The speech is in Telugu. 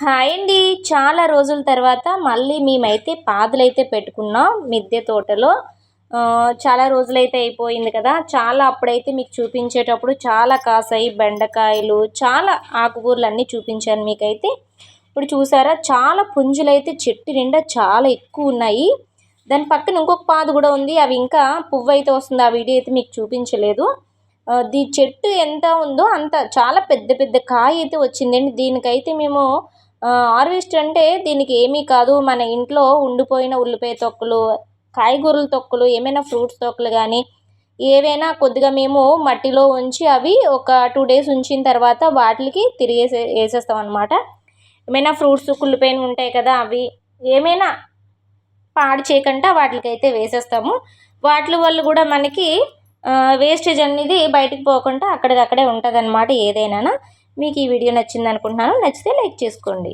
హాయ్ అండి. చాలా రోజుల తర్వాత మళ్ళీ మేమైతే పాదులైతే పెట్టుకున్నాం మిద్దె తోటలో. చాలా రోజులైతే అయిపోయింది కదా. చాలా అప్పుడైతే మీకు చూపించేటప్పుడు చాలా కాసాయి బెండకాయలు చాలా ఆకుకూరలు అన్నీ చూపించాను మీకైతే. ఇప్పుడు చూసారా చాలా పుంజులైతే చెట్టు నిండా చాలా ఎక్కువ ఉన్నాయి. దాని పక్కన ఇంకొక పాదు కూడా ఉంది. అవి ఇంకా పువ్వు అయితే వస్తుంది. ఆ వీడియో అయితే మీకు చూపించలేదు. దీ చెట్టు ఎంత ఉందో అంత చాలా పెద్ద పెద్ద కాయ అయితే వచ్చిందండి. దీనికైతే మేము హార్వెస్ట్ అంటే దీనికి ఏమీ కాదు. మన ఇంట్లో ఉండిపోయిన ఉల్లిపాయ తొక్కలు కాయగూరల తొక్కలు ఏమైనా ఫ్రూట్స్ తొక్కలు కానీ ఏవైనా కొద్దిగా మేము మట్టిలో ఉంచి అవి ఒక టూ డేస్ ఉంచిన తర్వాత వాటికి తిరిగేసే వేసేస్తాం అనమాట ఏమైనా ఫ్రూట్స్ కుళ్ళిపోయిన ఉంటాయి కదా అవి ఏమైనా పాడు చేయకుండా వాటికైతే వేసేస్తాము. వాటి వల్ల కూడా మనకి వేస్టేజ్ అనేది బయటకు పోకుండా అక్కడికక్కడే ఉంటుంది అనమాట ఏదైనా మీకు ఈ వీడియో నచ్చింది అనుకుంటున్నాను నచ్చితే లైక్ చేసుకోండి.